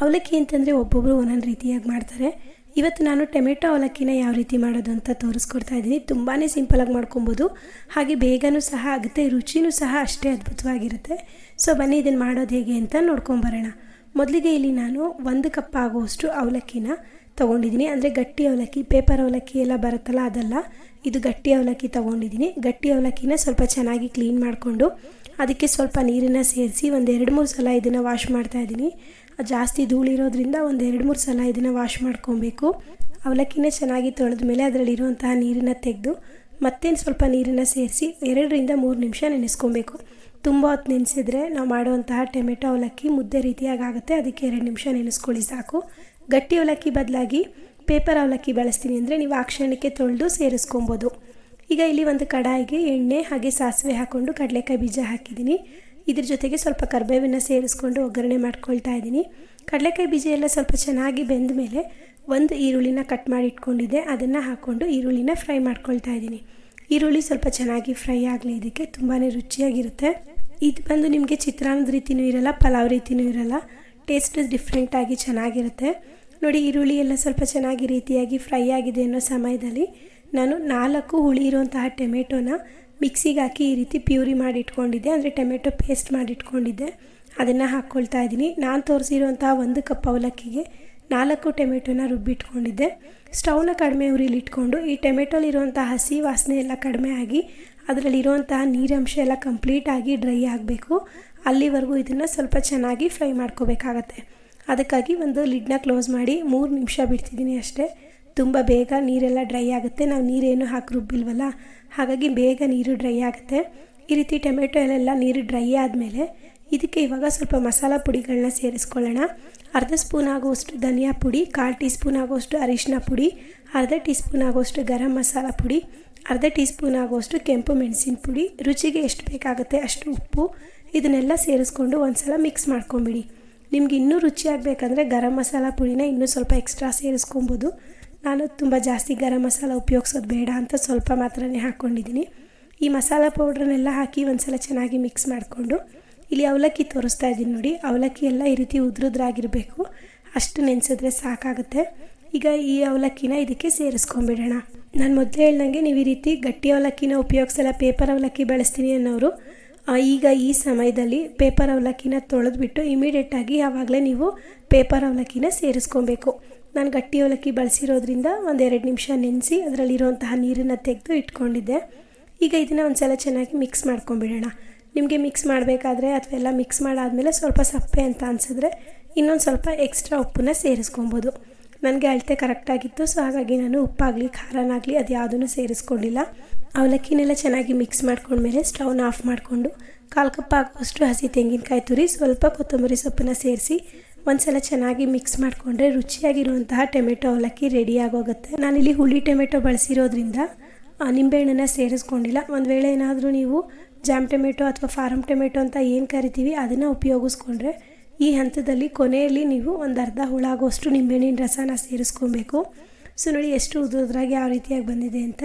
ಅವಲಕ್ಕಿ ಅಂತಂದರೆ ಒಬ್ಬೊಬ್ಬರು ಒಂದೊಂದು ರೀತಿಯಾಗಿ ಮಾಡ್ತಾರೆ. ಇವತ್ತು ನಾನು ಟೊಮೆಟೊ ಅವಲಕ್ಕಿನ ಯಾವ ರೀತಿ ಮಾಡೋದು ಅಂತ ತೋರಿಸ್ಕೊಡ್ತಾ ಇದ್ದೀನಿ. ತುಂಬಾ ಸಿಂಪಲಾಗಿ ಮಾಡ್ಕೊಬೋದು. ಹಾಗೆ ಬೇಗನೂ ಸಹ ಆಗುತ್ತೆ, ರುಚಿನೂ ಸಹ ಅಷ್ಟೇ ಅದ್ಭುತವಾಗಿರುತ್ತೆ. ಸೊ ಬನ್ನಿ ಇದನ್ನು ಮಾಡೋದು ಹೇಗೆ ಅಂತ ನೋಡ್ಕೊಂಬರೋಣ ಮೊದಲಿಗೆ ಇಲ್ಲಿ ನಾನು ಒಂದು ಕಪ್ ಆಗುವಷ್ಟು ಅವಲಕ್ಕಿನ ತೊಗೊಂಡಿದ್ದೀನಿ. ಅಂದರೆ ಗಟ್ಟಿ ಅವಲಕ್ಕಿ ಪೇಪರ್ ಅವಲಕ್ಕಿ ಎಲ್ಲ ಬರುತ್ತಲ್ಲ ಅದೆಲ್ಲ. ಇದು ಗಟ್ಟಿ ಅವಲಕ್ಕಿ ತೊಗೊಂಡಿದ್ದೀನಿ. ಗಟ್ಟಿ ಅವಲಕ್ಕಿನ ಸ್ವಲ್ಪ ಚೆನ್ನಾಗಿ ಕ್ಲೀನ್ ಮಾಡಿಕೊಂಡು ಅದಕ್ಕೆ ಸ್ವಲ್ಪ ನೀರನ್ನು ಸೇರಿಸಿ ಒಂದು ಎರಡು ಮೂರು ಸಲ ಇದನ್ನು ವಾಶ್ ಮಾಡ್ತಾ ಇದ್ದೀನಿ. ಜಾಸ್ತಿ ಧೂಳಿರೋದ್ರಿಂದ ಒಂದು ಎರಡು ಮೂರು ಸಲ ಇದನ್ನು ವಾಶ್ ಮಾಡ್ಕೊಬೇಕು. ಅವಲಕ್ಕಿನ ಚೆನ್ನಾಗಿ ತೊಳೆದ ಮೇಲೆ ಅದರಲ್ಲಿರುವಂತಹ ನೀರನ್ನು ತೆಗೆದು ಮತ್ತೇನು ಸ್ವಲ್ಪ ನೀರನ್ನು ಸೇರಿಸಿ ಎರಡರಿಂದ ಮೂರು ನಿಮಿಷ ನೆನೆಸ್ಕೊಬೇಕು. ತುಂಬ ಹೊತ್ತು ನೆನೆಸಿದ್ರೆ ನಾವು ಮಾಡುವಂತಹ ಟೊಮೆಟೊ ಅವಲಕ್ಕಿ ಮುದ್ದೆ ರೀತಿಯಾಗುತ್ತೆ ಅದಕ್ಕೆ ಎರಡು ನಿಮಿಷ ನೆನೆಸ್ಕೊಳ್ಳಿ ಸಾಕು. ಗಟ್ಟಿ ಅವಲಕ್ಕಿ ಬದಲಾಗಿ ಪೇಪರ್ ಅವಲಕ್ಕಿ ಬಳಸ್ತೀನಿ ಅಂದರೆ ನೀವು ಆ ಕ್ಷಣಕ್ಕೆ ತೊಳೆದು ಸೇರಿಸ್ಕೊಬೋದು. ಈಗ ಇಲ್ಲಿ ಒಂದು ಕಡಾಯಿಗೆ ಎಣ್ಣೆ ಹಾಗೆ ಸಾಸಿವೆ ಹಾಕ್ಕೊಂಡು ಕಡಲೆಕಾಯಿ ಬೀಜ ಹಾಕಿದ್ದೀನಿ. ಇದ್ರ ಜೊತೆಗೆ ಸ್ವಲ್ಪ ಕರ್ಬೇವಿನ ಸೇರಿಸ್ಕೊಂಡು ಒಗ್ಗರಣೆ ಮಾಡ್ಕೊಳ್ತಾ ಇದ್ದೀನಿ. ಕಡಲೆಕಾಯಿ ಬೀಜ ಎಲ್ಲ ಸ್ವಲ್ಪ ಚೆನ್ನಾಗಿ ಬೆಂದ ಮೇಲೆ ಒಂದು ಈರುಳ್ಳಿನ ಕಟ್ ಮಾಡಿ ಇಟ್ಕೊಂಡಿದ್ದೆ. ಅದನ್ನು ಹಾಕ್ಕೊಂಡು ಈರುಳ್ಳಿನ ಫ್ರೈ ಮಾಡ್ಕೊಳ್ತಾ ಇದ್ದೀನಿ. ಈರುಳ್ಳಿ ಸ್ವಲ್ಪ ಚೆನ್ನಾಗಿ ಫ್ರೈ ಆಗಲಿ. ಇದಕ್ಕೆ ತುಂಬಾ ರುಚಿಯಾಗಿರುತ್ತೆ. ಇದು ಬಂದು ನಿಮಗೆ ಚಿತ್ರಾನ್ನದ ರೀತಿಯೂ ಇರಲ್ಲ, ಪಲಾವ್ ರೀತಿಯೂ ಇರಲ್ಲ. ಟೇಸ್ಟ್ ಡಿಫ್ರೆಂಟಾಗಿ ಚೆನ್ನಾಗಿರುತ್ತೆ. ನೋಡಿ, ಈರುಳ್ಳಿ ಎಲ್ಲ ಸ್ವಲ್ಪ ಚೆನ್ನಾಗಿ ರೀತಿಯಾಗಿ ಫ್ರೈ ಆಗಿದೆ ಅನ್ನೋ ಸಮಯದಲ್ಲಿ ನಾನು ನಾಲ್ಕು ಹುಳಿ ಇರುವಂತಹ ಟೊಮೆಟೊನ ಮಿಕ್ಸಿಗೆ ಹಾಕಿ ಈ ರೀತಿ ಪ್ಯೂರಿ ಮಾಡಿ ಇಟ್ಕೊಂಡಿದ್ದೆ ಅಂದರೆ ಟೊಮೆಟೊ ಪೇಸ್ಟ್ ಮಾಡಿ ಇಟ್ಕೊಂಡಿದ್ದೆ ಅದನ್ನು ಹಾಕ್ಕೊಳ್ತಾ ಇದ್ದೀನಿ. ನಾನು ತೋರಿಸಿರುವಂತಹ ಒಂದು ಕಪ್ ಅವಲಕ್ಕಿಗೆ ನಾಲ್ಕು ಟೊಮೆಟೊನ ರುಬ್ಬಿಟ್ಕೊಂಡಿದ್ದೆ. ಸ್ಟವ್ನ ಕಡಿಮೆ ಉರಿಲಿಟ್ಕೊಂಡು ಈ ಟೊಮೆಟೊಲಿರುವಂಥ ಹಸಿ ವಾಸನೆ ಎಲ್ಲ ಕಡಿಮೆ ಆಗಿ ಅದರಲ್ಲಿರುವಂತಹ ನೀರಂಶ ಎಲ್ಲ ಕಂಪ್ಲೀಟಾಗಿ ಡ್ರೈ ಆಗಬೇಕು. ಅಲ್ಲಿವರೆಗೂ ಇದನ್ನು ಸ್ವಲ್ಪ ಚೆನ್ನಾಗಿ ಫ್ರೈ ಮಾಡ್ಕೋಬೇಕಾಗತ್ತೆ. ಅದಕ್ಕಾಗಿ ಒಂದು ಲಿಡ್ನ ಕ್ಲೋಸ್ ಮಾಡಿ ಮೂರು ನಿಮಿಷ ಬಿಡ್ತಿದ್ದೀನಿ ಅಷ್ಟೇ. ತುಂಬ ಬೇಗ ನೀರೆಲ್ಲ ಡ್ರೈ ಆಗುತ್ತೆ. ನಾವು ನೀರೇನು ಹಾಕಿ ರುಬ್ಬಿಲ್ವಲ್ಲ ಹಾಗಾಗಿ ಬೇಗ ನೀರು ಡ್ರೈ ಆಗುತ್ತೆ. ಈ ರೀತಿ ಟೊಮೆಟೊ ಎಲ್ಲ ನೀರು ಡ್ರೈ ಆದಮೇಲೆ ಇದಕ್ಕೆ ಇವಾಗ ಸ್ವಲ್ಪ ಮಸಾಲ ಪುಡಿಗಳನ್ನ ಸೇರಿಸ್ಕೊಳ್ಳೋಣ. ಅರ್ಧ ಸ್ಪೂನ್ ಆಗುವಷ್ಟು ಧನಿಯಾ ಪುಡಿ, ಕಾಲು ಟೀ ಸ್ಪೂನ್ ಆಗುವಷ್ಟು ಅರಿಶಿನ ಪುಡಿ, ಅರ್ಧ ಟೀ ಸ್ಪೂನ್ ಆಗುವಷ್ಟು ಗರಂ ಮಸಾಲ ಪುಡಿ ಅರ್ಧ ಟೀ ಸ್ಪೂನ್ ಆಗುವಷ್ಟು ಕೆಂಪು ಮೆಣಸಿನ ಪುಡಿ, ರುಚಿಗೆ ಎಷ್ಟು ಬೇಕಾಗುತ್ತೆ ಅಷ್ಟು ಉಪ್ಪು, ಇದನ್ನೆಲ್ಲ ಸೇರಿಸ್ಕೊಂಡು ಒಂದು ಸಲ ಮಿಕ್ಸ್ ಮಾಡ್ಕೊಂಬಿಡಿ. ನಿಮ್ಗೆ ಇನ್ನೂ ರುಚಿಯಾಗಬೇಕಂದ್ರೆ ಗರಂ ಮಸಾಲ ಪುಡಿನ ಇನ್ನೂ ಸ್ವಲ್ಪ ಎಕ್ಸ್ಟ್ರಾ ಸೇರಿಸ್ಕೊಬೋದು. ನಾನು ತುಂಬ ಜಾಸ್ತಿ ಗರಂ ಮಸಾಲ ಉಪಯೋಗಿಸೋದು ಬೇಡ ಅಂತ ಸ್ವಲ್ಪ ಮಾತ್ರನೇ ಹಾಕ್ಕೊಂಡಿದ್ದೀನಿ ಈ ಮಸಾಲ ಪೌಡ್ರನ್ನೆಲ್ಲ ಹಾಕಿ ಒಂದು ಸಲ ಚೆನ್ನಾಗಿ ಮಿಕ್ಸ್ ಮಾಡಿಕೊಂಡು, ಇಲ್ಲಿ ಅವಲಕ್ಕಿ ತೋರಿಸ್ತಾ ಇದ್ದೀನಿ ನೋಡಿ, ಅವಲಕ್ಕಿ ಎಲ್ಲ ಈ ರೀತಿ ಉದುರುದ್ರಾಗಿರಬೇಕು. ಅಷ್ಟು ನೆನೆಸಿದ್ರೆ ಸಾಕಾಗುತ್ತೆ. ಈಗ ಈ ಅವಲಕ್ಕಿನ ಇದಕ್ಕೆ ಸೇರಿಸ್ಕೊಂಬಿಡೋಣ. ನಾನು ಮೊದಲೇ ಹೇಳ್ದಂಗೆ ನೀವು ಈ ರೀತಿ ಗಟ್ಟಿ ಅವಲಕ್ಕಿನ ಉಪಯೋಗಿಸಲ್ಲ, ಪೇಪರ್ ಅವಲಕ್ಕಿ ಬಳಸ್ತೀನಿ ಅನ್ನೋರು ಈಗ ಈ ಸಮಯದಲ್ಲಿ ಪೇಪರ್ ಅವಲಕ್ಕಿನ ತೊಳೆದ್ಬಿಟ್ಟು ಇಮಿಡಿಯೇಟಾಗಿ ಆವಾಗಲೇ ನೀವು ಪೇಪರ್ ಅವಲಕ್ಕಿನ ಸೇರಿಸ್ಕೊಬೇಕು. ನಾನು ಗಟ್ಟಿ ಅವಲಕ್ಕಿ ಬಳಸಿರೋದ್ರಿಂದ ಒಂದೆರಡು ನಿಮಿಷ ನೆನೆಸಿ ಅದರಲ್ಲಿರುವಂತಹ ನೀರನ್ನು ತೆಗೆದು ಇಟ್ಕೊಂಡಿದ್ದೆ. ಈಗ ಇದನ್ನು ಒಂದು ಸಲ ಚೆನ್ನಾಗಿ ಮಿಕ್ಸ್ ಮಾಡ್ಕೊಂಬಿಡೋಣ. ನಿಮಗೆ ಮಿಕ್ಸ್ ಮಾಡಬೇಕಾದ್ರೆ ಅಥವಾ ಎಲ್ಲ ಮಿಕ್ಸ್ ಮಾಡಾದಮೇಲೆ ಸ್ವಲ್ಪ ಸಪ್ಪೆ ಅಂತ ಅನಿಸಿದ್ರೆ ಇನ್ನೊಂದು ಸ್ವಲ್ಪ ಎಕ್ಸ್ಟ್ರಾ ಉಪ್ಪನ್ನ ಸೇರಿಸ್ಕೊಬೋದು. ನನಗೆ ಅಳತೆ ಕರೆಕ್ಟಾಗಿತ್ತು ಸೊ ಹಾಗಾಗಿ ನಾನು ಉಪ್ಪಾಗಲಿ, ಖಾರನಾಗಲಿ ಅದು ಯಾವುದೂ ಸೇರಿಸ್ಕೊಂಡಿಲ್ಲ. ಅವಲಕ್ಕಿನೆಲ್ಲ ಚೆನ್ನಾಗಿ ಮಿಕ್ಸ್ ಮಾಡ್ಕೊಂಡ್ಮೇಲೆ ಸ್ಟವ್ನ ಆಫ್ ಮಾಡಿಕೊಂಡು, ಕಾಲು ಕಪ್ ಆಗುವಷ್ಟು ಹಸಿ ತೆಂಗಿನಕಾಯಿ ತುರಿ, ಸ್ವಲ್ಪ ಕೊತ್ತಂಬರಿ ಸೊಪ್ಪನ್ನು ಸೇರಿಸಿ, ಒಂದ್ಸಲ ಚೆನ್ನಾಗಿ ಮಿಕ್ಸ್ ಮಾಡಿಕೊಂಡ್ರೆ ರುಚಿಯಾಗಿರುವಂತಹ ಟೊಮೆಟೊ ಅವಲಕ್ಕಿ ರೆಡಿ ಆಗೋಗುತ್ತೆ. ನಾನಿಲ್ಲಿ ಹುಳಿ ಟೊಮೆಟೊ ಬಳಸಿರೋದ್ರಿಂದ ನಿಂಬೆಹಣ್ಣನ್ನು ಸೇರಿಸ್ಕೊಂಡಿಲ್ಲ. ಒಂದು ವೇಳೆ ಏನಾದರೂ ನೀವು ಜಾಮ್ ಟೊಮೆಟೊ ಅಥವಾ ಫಾರಮ್ ಟೊಮೆಟೊ ಅಂತ ಏನು ಕರಿತೀವಿ, ಅದನ್ನು ಉಪಯೋಗಿಸ್ಕೊಂಡ್ರೆ ಈ ಹಂತದಲ್ಲಿ ಕೊನೆಯಲ್ಲಿ ನೀವು ಒಂದು ಅರ್ಧ ಹುಳಾಗೋಷ್ಟು ನಿಂಬೆಹಣ್ಣಿನ ರಸನ ಸೇರಿಸ್ಕೊಬೇಕು. ಸೊ ನೋಡಿ, ಎಷ್ಟು ಉದುದ್ರಾಗಿ ಯಾವ ರೀತಿಯಾಗಿ ಬಂದಿದೆ ಅಂತ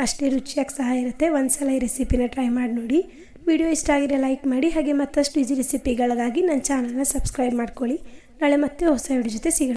ಅಷ್ಟೇ ರುಚಿಯಾಗಿ ಸಹ ಇರುತ್ತೆ. ಒಂದು ಸಲ ಈ ರೆಸಿಪಿನ ಟ್ರೈ ಮಾಡಿ ನೋಡಿ. ವಿಡಿಯೋ ಇಷ್ಟ ಆಗಿರೋ ಲೈಕ್ ಮಾಡಿ, ಹಾಗೆ ಮತ್ತಷ್ಟು ಈಜಿ ರೆಸಿಪಿಗಳಿಗಾಗಿ ನನ್ನ ಚಾನಲನ್ನ ಸಬ್ಸ್ಕ್ರೈಬ್ ಮಾಡ್ಕೊಳ್ಳಿ. ನಾಳೆ ಮತ್ತೆ ಹೊಸ ವಿಡಿಯೋ ಜೊತೆ ಸಿಗೋಣ